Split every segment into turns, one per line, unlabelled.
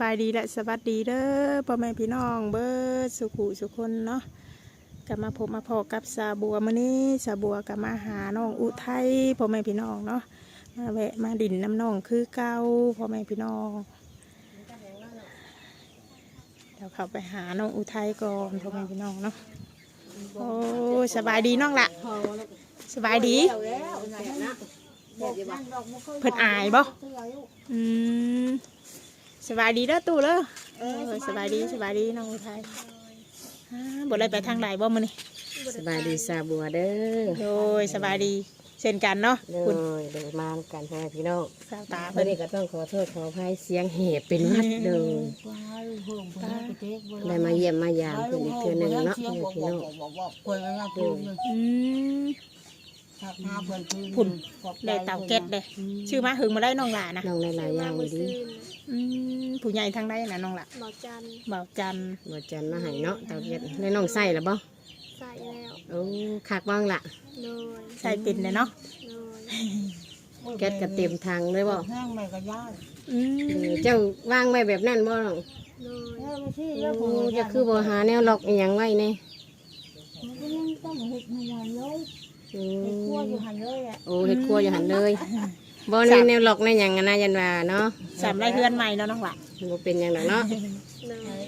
สบายดีและสวัสดีเด้อพ่อแม่พี่น้องเบิดสุขุสุคนเนาะกลับมาพบมาพอกับสาบัวมื้อนี้สาบัวกลับมาหาน้องอุทัยพ่อแม่พี่น้องเนาะมาแวะมาดินน้ำน้องคือเก่าพ่อแม่พี่น้องเดี๋ยวเขาไปหาน้องอุทัยก่อนพ่อแม่พี่น้องเนาะโอ้สบายดีน้องละสบายดีเพิ่นอายบ่อืม สบายดีเด้อตู่เด้อเออสบายดีสบายดีน้องอุทัยอ่าบ่ได้ไปทางใดบ่มื้อนี้
สบายดีสาบัวเด้อ
โดยสบายดีเช่นกันเนาะ
เด้
คุณ
อเดินมากันพ่อแม่พี่น้อง
สาวตา
เพื่
เพิ่
อนนก็ต้องขอโทษขออภัยเสียงเหบเป็นวัดเด้อได้มาเยี่ยมมายามเพื่อนอีกเทื่อหนึงเนาะพ่อแม่พี่น้อง
อืมพุ่นได้เตาแก๊สเด้ชื่อมาหึงมาได้น้องหลานะ
น้องได้หลายอย่างดี
อืมผู้ใหญ่ทางใดนะน้องหละ
หมอจัน
เบาจันทร์
บ่จันมาให้เนาะเตาเย็ดได้น้องใส่แล้วบ่
ใส่แล้ว
โอ้คักบ้างล่ะ
โดย
ใส่เป็นเลยเนาะ
โดย
แก๊สก็เต็มทางเลยบ่
ห้างไม่ก็ย่าง
อืม
เออเจ้าวางไว้แบบนั้นบ่น้อง
โดย
เออไม่ใช่แล้
โอ้
วผม
จะคือบ่หาแนวล็อกอีหยังไว้แน่
มันก็ยังต้องเห็ดมันอย่างเลย
อื
เห็ดคั่ว
ม
อยู่หันเลยอะ
โอ้เฮ็ดครัวอยู่หั่นเลย บ่ในแนวล็อกในหยังอะนะยันว่าเนาะ
สามไรเพื่อนใหม่เนาะน้องหละ
บ่เป็นหยังดอกเนาะ
โดย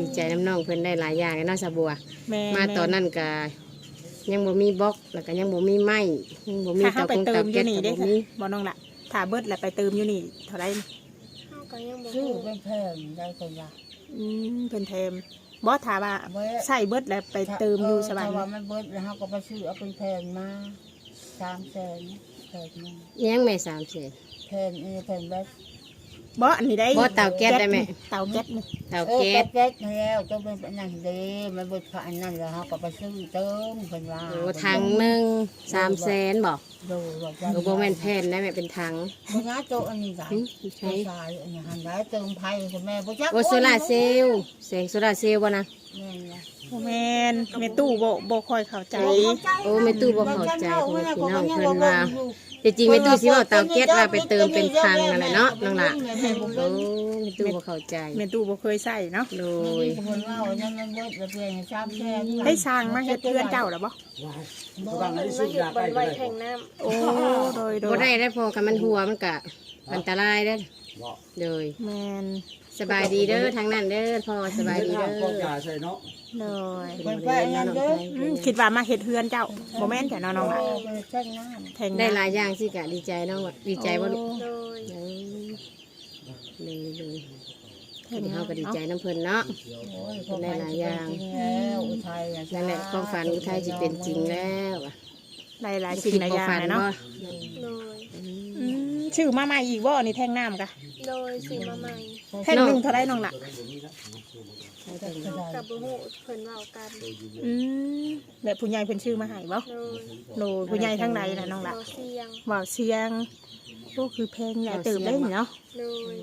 ดีใจน้ำน้องเพิ่นได้หลายอย่างเลยเนาะสาบัว
แม่
มาตอนนั้นก็ยังบ่มีบล็อกแล้วก็ยังบ่มีไม้ยังบ่มี
ถ้าเข้า
เตา
ไป
คง
เติ
เตาม
อ
แก๊
ยู่
ส
นี่
ก็
ได้
บ่
ค่ะ
มี
บ่น้องหละถ้าเบิดแล้วไปเติมอยู่นี่เท่าไร
เฮาก็ยังบ่
ชื่อ
ฮู้
เป็นแพงได้ก็ยา
อืมเพิ่นเทมบ่ถามว่า
เว้ย
ใส่เบิดแล้วไปเติมอยู่สบาย
ถ้ว่ามันเบิดแล้วเขาก็ไปซื้อเอาเป็นแพงมาสามแสน แพงนึง
ยังไม่สามเสน
แพงนี่แพงแบส
บ่อันนี้ได้
บ่เตาแก๊สได้ไหม
เตาแก๊สนี่
เตา
เออ
แก๊ส
แก๊สแล้วก็เป็นอันนั้นเด้มันเบิดผ่านนั่นแล้วเขาก็ไปซื้อเติมเป็นว่า
โอ้ถังหนึงสามแสนบ่
ดูว่าจะ
โอ้บ่แม่นแผ่นได้แม่เป็นถัง
พญาโจอันนี้ไง
หึ
ใช่
ใช่
อันนี้หันได้เติมไผ่คุณแม่พ่อจัก
โอโซลาร์เซลล์แสงโซลาร์เซลล์บ่นะ
แม่นนะ
บ่แม่นแม่ตู้บ่บ่ค่อยเข้าใจ
โอ้แม่ตู้บ่เข้าใจพ่อแม่พี่น้องเพิ่นว่าแต่จริงแม่ตู้สิว่าเตาแก๊สว่าไปเติมเป็นถังนั่นแหละเนาะน้องล่ะโอ้แม่ตู้บ่เข้าใจ
แม่ตู้บ่เคยใส่เนาะ
โด
โอ้
ย
ยคนว่าวันนั้นมันเบิดระเบียงชามแช่
ให้สร้างมาเฮ็ดเพื่อนเจ้าหรอบ่
มันมาเฮ็ดบนไว้แทงน้ำ
โอ้โดยโด
บ่
ย
ได้ได้พอกับมันหัวมันก็อันตรายเด้อโดย
แม่น
สบายดีเด้อทางนั้นเด้อพ่อสบายดีเด้อ
โดย
คนไปนั่นเด้อ
อืมคิดว่ามาเฮ็ดเพื่อนเจ้าบ่แม่นแต่น้องๆล่ะ
แช่งน้
แทง
ได้
น้ำ
หลายอย่างสิกะดีใจเนาะดีใจว่า
โอ้
โดย
เลยเลยเดี๋ยวเขาก็ดีใจน้ำเพลินเนาะำ
โอ้ยคนไปจริงแล้วอุทัย
นั่นแหละความฝันอุทัยจะเป็นจริงแล้วอะ
หลายๆสิ่งหลายอย่าง
ฝัน
นะเนาะ
ว่า
โดย
อืม ชื่อมาใหม่อีกบ่นี่แทงน้ำกะ
โดยซื้อมาใหม่
แทงหนึงเท่าไรน้องล่ะ
เฮากับบ่ฮู้เพิ่นเว้ากัน
อืมแล้วผู้ใหญ่เพิ่นชื่อมาให้บ่
โดย
โดยผู้ใหญ่ทางใดล่ะน้องล่ะ
เว้าเสียง
ว่าวเสียงโอ้คือเพลงใหญ่เติบได้นี่เนาะ
โดย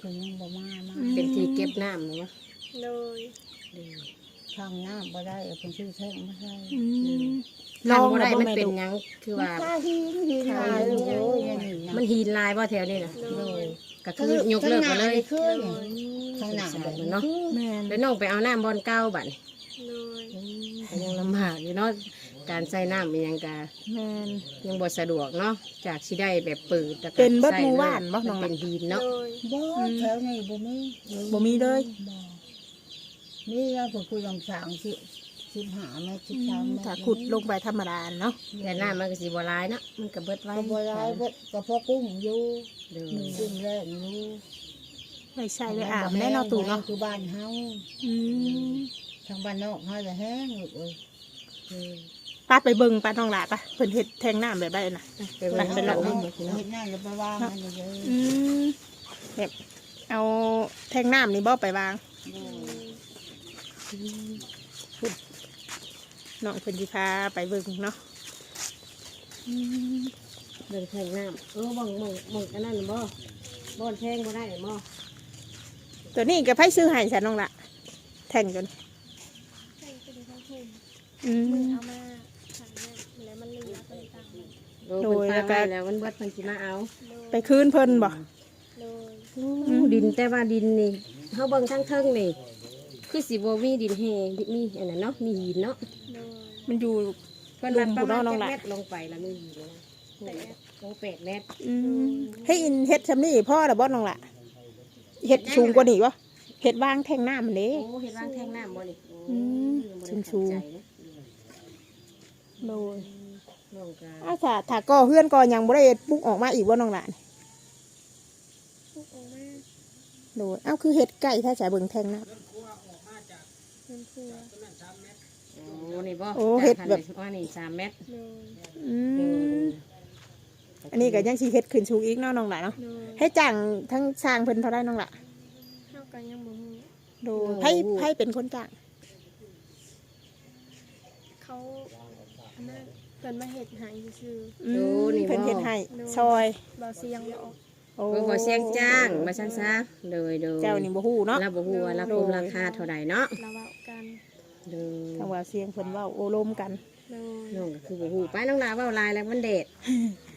คือยังบ่มามา
เป็นที่เก็บน้ำเนาะ
โดย
ช่างน้ำบ่ได้เป็นชื่อแท่งไม่ใช่
อืม
ลองบ่ได้
แล้ว
มัน
แเป็
นหยังคือว่า
ข้าหินหินลายโอ้ยยังนี่
มันหีนลายว่าแถวนี้นะ
โดย
ก็คือยกเลิกไปเลย
ขึ้นข้างหน้า
เนาะ
แม่น
แล้วน้องไปเอาน้ำบอลเก้าบัด
โดย
ก็ยังลำบากอยู่เนาะการใส่น้ำเป็นหยังกะ
แม่น
ยังบ่สะดวกเนาะจากที่ได้แบบเปิดแล้วก็
เป็นเบิด
ใส่
หมู่บ้านบ่
มั
น้อง
เป็น
ล่ะ
หิน
โด
เนาะ
ย
บ่แถวนี้บ่มี
บ่มีเลย
บ่ นี่เราก็คุยลำสางสิสิบหาเมตรสิบสามเมตร
ถ้าขุดลงไปธรรมดาเนาะ
แต่น้ำมันก็สิบ่หลายเนาะมันก็เบิดไว้
ก็บ่ได้เบิดก็พอกุ้งอยู่
เด้อ
กุ้งแรกอยู่
ไม่ใช่เลยอาบแน่เนอนตู่เนาะ
คือบ้านเฮา
อืม
ทางบ้านนอกเฮาจะแห้งลูกเอ้ย
ป้าไปเบิ่งป้าน้องหลาปะเพิ่นเฮ็ดแทงน้ำแบบใดน่ะ
ไปเบิ่ง
ไปเลาะ
เบิ่ง
เฮ็ดง่ายจะไปวางมันเยอะ
อืมแบบเอาแทงน้ำนี่บ่ไปวาง น้องเพิ่นสิพาไปเบิ่งเนาะอืม
เบิ่งแทงน้ำเออเบิ่งเบิ่งเบิ่งอันนั้นบ่บ่อนแทงบ่ได้บ่
ตัวนี้ก็ไผซื้อให้ฉันน้องละแทงจน
แทงเป็นทั้งทุ่ม
อื
มือ
ม
เอามาขันเนี่ยแล้วมันเหลือเพิ่นตังค์
โดยเพิ่นฝากไว้แล้วมันเบิดเพิ่นสิมาเอา
โดย
ไปคืนเพิ่นบ่
โโดย
โอ้ดินแต่ว่าดินนี่เฮาเบิ่งทางเทิงนี่ คือสิบ่มีดินแห้งมีอันนั้นเนาะมีหินเนาะ
โดย
มันอยู่
เพิ่นวัดประมาณ
ลุมผู้น้อง
จัก
ล่ะ
เม็ดลงไปแล้วมีหินนะโอ้แปดเมตร
อืมให้อินเฮ็ดซำนี่พ่อละบ่น้องล่ะเฮ็ดสูงกว่านี้บ่เฮ็ดวางแท่งน้ำมันเด้
โอ้เห็นว่างแท่งน้ำบ่นี่
อืม
บ่ได้
สูงๆ
เข้าใจนะ
โดย
น้องก็
อาถ้าถ้าก่อเฮือนก่อหยังบ่ได้ปลุกออกมาอีกบ่น้องล่ะนี่
ลูกออกมา
โดยเอ้าคือเฮ็ดใกล้ถ้าจะเบิ่งแท่งน้ำ
เพิ่นครัว
โอ้ นี่บ่
โอ้เฮ็ดแบบ
ว่านี่สามเมตร
โดย
อื
เอ
ม
อ
อันนี้ก็ยังสิเฮ็ดขึ้นสูงอีกเนาะน้องล่ะเนาะ
โดย
ให้จ้างทั้งสร้างเพิ่นเท่าไดน้องล่ะ
เฮาก็ยังบ่ฮู้
โดยไผไผเป็นคนจ้าง
เขาอันนั้นเพิ่นมาเฮ็ดให้ซื่อ
อืมเพิ่นเฮ็ดให้ซอย
ๆบ่เสียงบ่ออก
โอ้
เบิ่งบ่แซงจ้างมาซั่นซะเลยเด้อ
เจ้านี่บ่ฮู้เนาะ
เราบ่ฮู้ว่าราคาราคาเท่าใดเนาะ
เราเว้ากัน
เด้อ
ทางว่าเสียงเพิ่นเว้าโอลมกัน
โดย
น้องก็คือบ่ฮู้ไปน้องลาเว้าลายแล้วมันเด็ด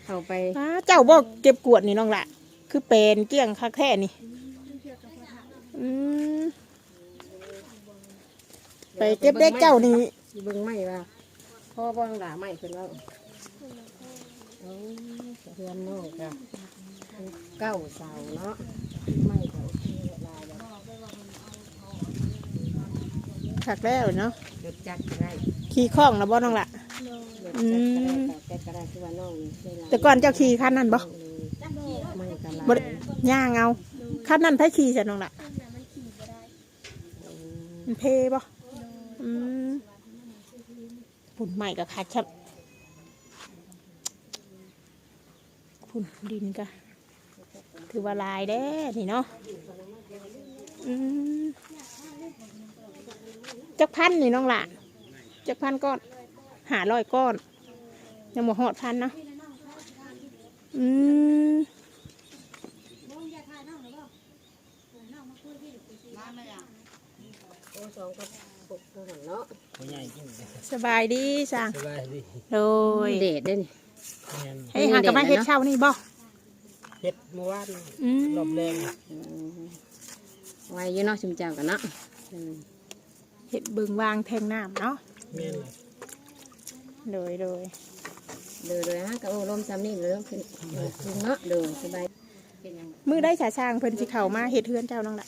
เข้าไป
อ้าเจ้าบ่เก็บกวดนี่น้องล่ะคือเป็นเกลี้ยงคักแท้นี่
เพื่อกับพ่อถาม
อืมไปเก็บเด็กเจ้านี่
สิเบิ่งไหม่ว่าพ่อบ่น้องลาไหม่เพิ่นว่า
เพิ่นมาพ่อ
โอ้เพื่อนน้องก็เก้าเสาเนาะไหม่ก็โอเคลายแล้ว
คักแล้วเนาะ
หยุดจักก็ได้
ขี่ข้องนะบ่น้องล่ะ
โดย
หยุดจักก็ได้แต่ก็ได้คือว่าน้องนี่เคยลาย
แต่ก่อนเจ้าขี่คันนั้นบ่
ไม่ก็ลาย
บ่ได้ย่างเอาคันนั้นไผขี่ซะน้องล่ะ
เพิ่นน่ะมันขี่บ่ได้
มันเพบ่อืมพุ่นใหม่ก็คัดชับพุ่นดินก็ถือว่าหลายเด้นี่เนาะอืม จักพันนี่น้องล่ะจักพันก้อนหาร้อยก้อนยังบ่หอดพันเนาะอืม
โอ้สองกับหกตัวหั่นเนาะ
ผู้ใหญ่จริง
สบายดีสั่ง
สบายดี
โดย
เด็ดเด้นี่
แม่น
ให้หากลับมาเฮ็ดเช้านี่บ่
เฮ็ดเมื่อวาน
อืม
รอบแรง
อืมไว้อยู่เนาะชุมเจ้ากันเนาะอืม
เฮ็ดเบิ่งวางแทงน้ำเนาะ
แม่นเลย
โดยโดย
เดือเลยฮะกับโอ้ลมซ้ำนี่เริ่มขึ้นขึ้นเนาะเดือสบายเป็นยัง
มือได้สาช่างเพิ่นสิเข้ามาเฮ็ดเฮือนเจ้านั่งล่ะ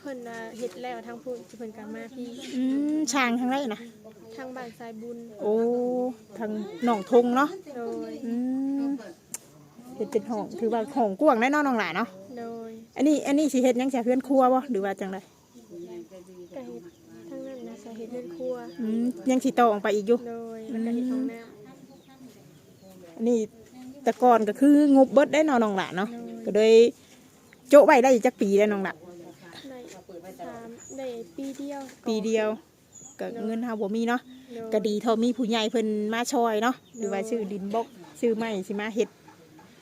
เพิ่นน่ะเฮ็ดแล้วทางพูนเพิ่นกลับมาพี่
อืมช่างทางไรนะ
ทางบ้านสายบุญ
โอ้ทางหนองทงเนาะ
โดย
อืมเฮ็ดเป็นห้องถือว่าห้องกว้างแน่นอนน้องหล่ะเนาะ
โดย
อันนี้อันนี้สิเฮ็ดหยังจะเฮือนครัวบ่หรือว่าจังได
ก็เฮ็ดทางนั้นนะสา เฮ็ดเรือนครัว
อืมยังสิต่อออกไปอีกอยู่
โดยแล้วก็เฮ็ดห้องน้
อันนี้แต่ก่อนก็คืองบเบิดได้เนาะน้องหล่ะเนาะก็เลยโจะไว้ได้จักปีแล้วน้องหล่ะำ
ได้สามได้ปีเดียว
ปีเดียวก็เงินเฮาบ่มีเนาะ
โดย
ก็ดีเท่ามีผู้ใหญ่เพิ่นมาช่วยเนาะหรือว่าซื้อดินบกซื้อไม้สิมาเฮ็ด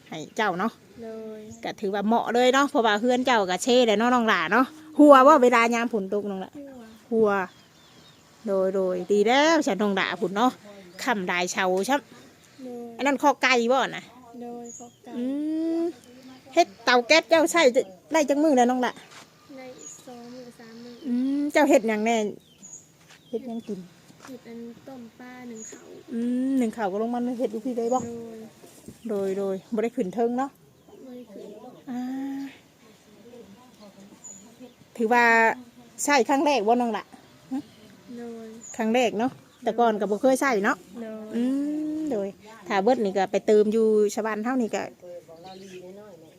ให้เจ้าเนาะ
โดย
ก็ถือว่าเหมาะเลยเนาะเพราะว่าเฮือนเจ้าก็เช่แล้วเนาะน้องหล่าเนาะหัวว่าเวลายามฝนตกน้องหล่ะ
หัว
หัว โดยโดยดีแล้วฉันน้องหล่าพุ่นเนาะคำได้เชาชับ
โดย
อันนั้นข้อไก่บ่น่ะ
โดยพบกัน
อืมเฮ็ดเตาแก๊สเจ้าใช้จะได้จังมือแล้วน้องหล่ะ
ในสองมือสามมือ
อืมเจ้าเฮ็ดหยังแน่เฮ็ดหยังกิน
เห็ดอันต้มปลาหนึ่งเขา
อืมหนึ่งข่าวก็ลงมันเฮ็ดอยู่พี่ได้บ่
โดย
โดยโดยบ่ได้ขึ้นเทิงเนาะ
บริคือ
อ่าถือว่าใช่ครั้งแรกว่าน้องละ
โดย
ครั้งแรกเนาะแต่ก่อนก็บ่เคยใช่เนาะ
โดย
อืมโดยถ้าเบิดนี่ก็ไปเติมอยู่ชาวบ้านเท่านี่ก็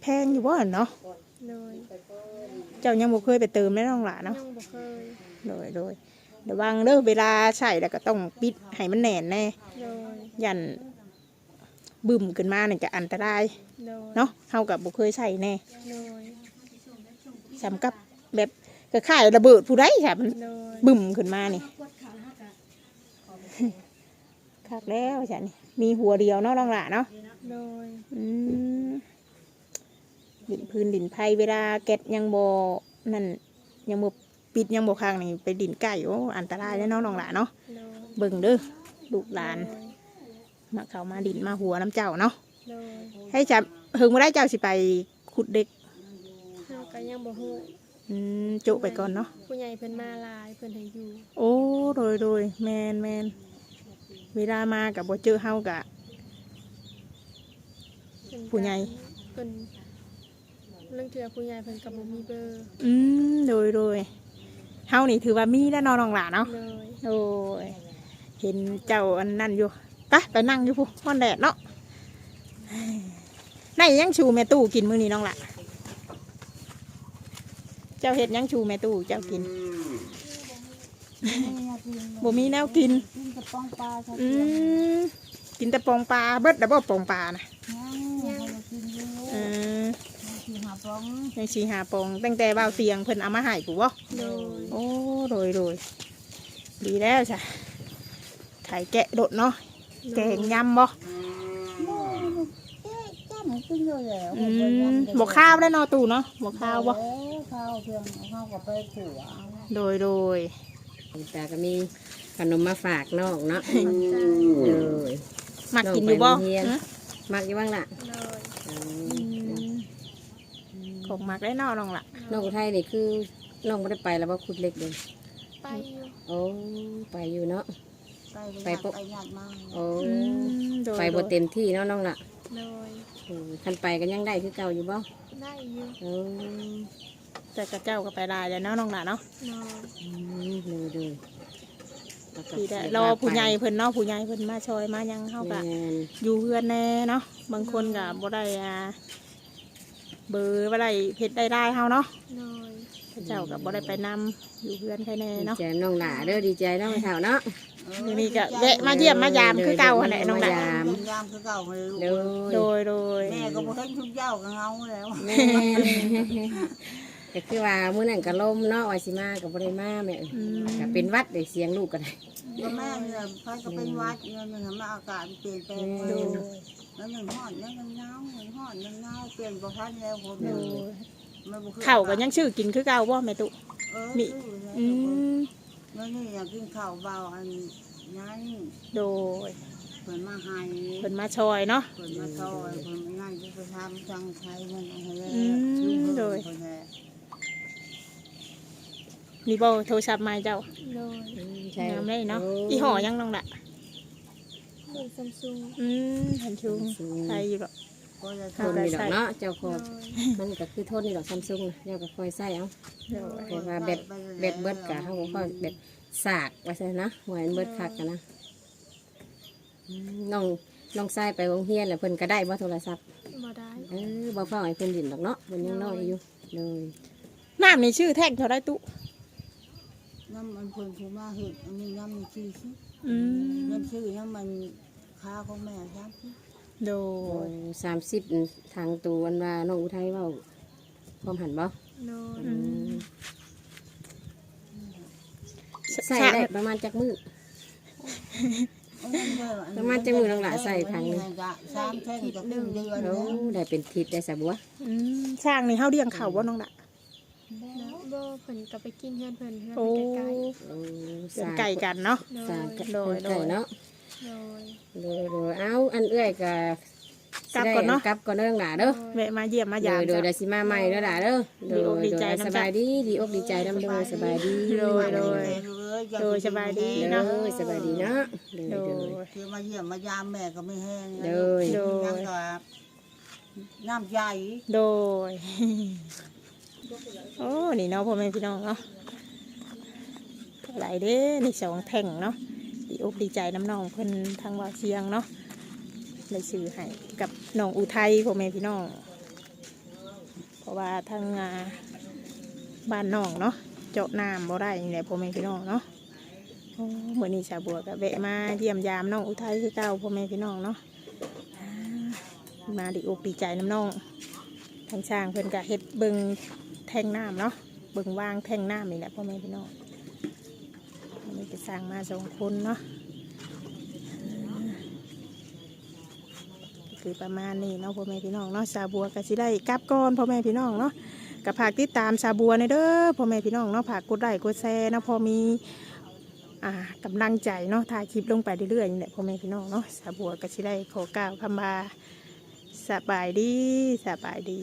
แพงอยู่บ่เนาะ
โดย
เจ้ายังบ่เคยไปเติมแม่น้องหล่ะเนาะ
ยังบ่เคย
โดยโดยระวังเด้อเวลาใส่แล้วก็ต้องปิดให้มันแน่นแน่
โดย
ยันบึ้มขึ้นมานี่ก็อันตราย
โดย
เนาะเฮากับบ่เคยใส่แน่
โดย
สำกับแบบก็ข่ายระเบิดผู้ใดค่ะมัน
โดย
บึ้มขึ้นมานี่คักแล้วจ้ะนี่มีหัวเดียวเนาะน้องหล่ะเนาะ
โดย
อืมดินพื้นดินไผ่เวลาแกะยังโบนั่นยังโบปิดยังโบค้างนี่ไปดินไก่โอ้อันตรายแล้วเนาะน้องหล่ะเนาะ
โดย
เบิ่งเด้อลูกหลาน
โดย
มาเขามาดินมาหัวน้ำเจ้าเนาะ
โดย
ให้จับเฮงมาได้เจ้าสิไปขุดเด็ก
เฮาก็ยังบ่ฮู้
อืมจุไปก่อนเนาะ
ผู้ใหญ่เพิ่นมาหลายเพิ่นให้อยู่
โอ้โดยโดยแมนแมนเวลามากับบ่เจอเฮากะ
เพิ่นก็
ผู้ใหญ่
เพิ่นเรื่องเทื่อผู้ใหญ่เพิ่นก็บ่มีเบอร์
อืมโดยโดยเฮานี่ถือว่ามีแล้วเนอนน้องหลาเนาะ
เลย
โอ้ยเห็นเจ้าอันนั่นอยู่ไปไปนั่งอยู่พูมันแดดเนาะไหนยังชูแม่ตู้กินมื้อนี้น้องหละเจ้าเห็ดยังชูแม่ตู้เจ้ากินบ่มีแนวกิน
กินกระป๋องปลาใช่ไหม
อืมกินแต่ปองปลาเบิดดับเบิลปองปลานะ
ยังให้เรากินอยู่
เออ
คือหาป๋อง
ยังชีหาปองตั้งแต่เบาเตียงเพิ่นเอามาให้ปู่บ่
โดย
โอ้โดยโดยดีแล้วจ้ะไข่แกะโดดเนาะแกงยำบ่
เอ๊ะจ้าหนูกินอยู่แล้ว
อืมบ่ข้าวได้เนาะตู่เนาะบ่ข้าวบ่
เอ้ยข้าวเพียงข้าวกับไปขัว
โดยโดย
แต่ก็มีขนมมาฝากน้องเนาะ
จ้า
เลย
มักกินอยู่บ่
น้องไปโรงเรียน
ฮะ
มักอยู่บ้างล่ะ
เลย
อืม
ของมักได้เนอน้องล่ะ
น้องอุทัยนี่คือน้องไม่ได้ไปแล้วว่าขุดเล็กเลย
ไปอยู่
โอ้ไปอยู่เนาะ
ไป
ไป
ไป
ปุ๊บ
ไปหยาดมาก
โอ้
อืมโดย
ไปบ่เต็มที่เนาะน้องล่ะ
เลย
อืมคันไปก็ยังได้คือเก่าอยู่บ่
ได้อยู่
โอ้
แต่กระเจ้าก็ไปได้แล้วเนาะน้องล่ะเนาะ
นอน
อืมดูดูแล้วก็
ดีได้รอผู้ใหญ่เพิ่นเนาะผู้ใหญ่เพิ่นมาช่วยมายังเฮาก็
แม่น
อยู่เฮือนแน่เนาะบางคนก็บ่ได้อ่าเบอร์บ่ได้เฮ็ดได้ได้เฮาเนาะ
เลย
กระเจ้าก็บ่ได้ไปนำอยู่เฮือนใครแน่
ดี
เนาะ
ใจน้องหล่าเด้อดีใจน้องแถวเนาะ
มื้อนี้ก็แวะมาเยี่ยมมายามคือเก่าหั่นแหละน้องล่ะ
ยาม
ยามคือเก่าเลย
เด้อ
โดยโดย
แม่ก็บ่เห็นทุกเจ้าก็เงาแล้ว
แม่ ก็คือว่ามื้อนั้นก็ลมเนาะว่าสิมาก็บ่ได้มาแม่
อืม
ก็เป็นหวัดได้เสียงลูกก็ได้
ก็แม่เนี่ยพายก็เป็นวัดเนี่ยมันทำให้อากาศเปลี่ยนแปลง
โดย
แล้วมันห่อนแล้วมันหนาวมันห่อนมันหนาวเปลี่ยนประพันธ์แล้วผม
โดย
มันบ่คือ
ข้าวก็ยังชื่อกินคือเก่าบ่แม่ตุ
เออ
มีอืม
แล้วนี่อยากกินข้าวเบาอันนั้น
โดย
เพิ่นมาให้
เพิ่นมาช่วยเนาะ
เพิ่นมาซอยเพิ่นนั่นที่ไปทำจังไทยมันเอาให้แล้ว
อืมโดย
เพิ่นแหละ
นี่บ่โทรศัพท์ใหม่เจ้า
เลย
อืมใช่
งามได้เนาะ
โอี
ห่อยังน้องล่ะ
ดูซัมซุง
อืมทันชุงใช่อยู่หรอก
ก็จะ
ทนนี่ดอกเนาะเจ้าข
เล
อง
ย
มันก็คือทนนี่ดอกซัมซุงเจ้าก็คอยใส่เอา
โดย
แต่ว่าแบตแบตเบิดกะเฮาก็ค่อยแบตสากว่าซั่นนะหวยมันเบิดคักกันนะอืมน้องน้องชายไปโรงเรียนแล้วเพิ่นก็ได้บ่โทรศัพท์
บ่ได้
เออบ่ฟ้าให้เพิ่นดินดอกเนาะเพิ่นยังน้อยอยู่เลย
น้ำนี่ชื่อแท่งเท่าไรตุ
น้ำมันเพิ่นผู้มาเฮ็ดอันนี้น้ำมันชื่อสิ
อืม
น้ำชื่อน้ำมันค้าของแม่ครับ
โด
โอ้
ย
สามสิบทางตูวันว่าน้องอุทัยเว้าความหันบ่
นอน
อืม
ใส่ได้ประมาณจักมื้อประมาณจังมือน้องหลาใส่พังหนึ่ง
สามแท่งจะครึ่งเดือน
โอ้
แล้ว
ได้เป็นทิศได้สะบัว
อืมสร้างนี่เฮาเลี้ยงเขาบ่น้องละ
แล้วบ่ เพิ่นก็ไปกินเฮือนเพิ่นเฮือน
โอ้
ใกล้
โอ้
เลี้ยงไก่กันเนาะ
ๆโด
สร้าง
ย
กัน
โดย
ไก่เนาะ
โดย
โดยโดยเอ้าอันเอื้อยก็
กลับก่อนเนาะ
กลับก่อนเด้อน้องหลาเด้อ
แวะมาเยี่ยมมา
โด
ยาม
ยโดย
จ้ะ
ได้สิมาใหม่เด้อหลาเด้อโดย
ดีอกดีใจ
โดย
น้ำ
ส
จ้ะ
บายดีดีอกดีใจนำโดยสบายดี
โดยโดย โดยสบายดี
โด
เนาะ
ยสบายดีเนาะโดย
โด
โด
ย
ย
คือมาเยี่ยมมายามแม่ก็ไม่แห้ง
โดย
โดย
ยังก็น้ำใหญ่
โดย โอ้นี่เนาะพ่อแม่พี่น้องเนาะหลายเด้นี่สองแท่งเนาะดีอกดีใจน้ำน้องเพิ่นทางว่าเชียงเนาะเลยซื้อให้กับน้องอุทัยพ่อแม่พี่น้อง เพราะว่าทางาบ้านน้องเนาะเจาะน้ำบ่ได้นี่แหละพ่อแม่พี่น้องเนาะโอ้เหมือนนี้ชาวบัวก็แวะมาเยี่ยมยามน้องอุทัยคือเก่าพ่อแม่พี่น้องเนาะมาดีอกดีใจน้ำน้องทางช่างเพิ่นก็เฮ็ดเบิง แทงน้ำเนาะเบิงวางแทงน้ำนี่แหละพ่อแม่พี่น้องอันนี้จะสร้างมาสองคนเนาะคือประมาณนี้เนาะพ่อแม่พี่น้องเนาะซาบัวก็สิได้กลับก่อนพ่อแม่พี่น้องเนาะกับผากติดตามซาบัวในเด้อพ่อแม่พี่น้องเนาะผากกดไลค์กดแชร์เนาะพอมีอ่ากำลังใจเนาะถ่ายคลิปลงไปเรื่อยๆนี่แหละพ่อแม่พี่น้องเนาะซาบัวก็สิได้ขอกล่าวคำบาสบายดีสบายดี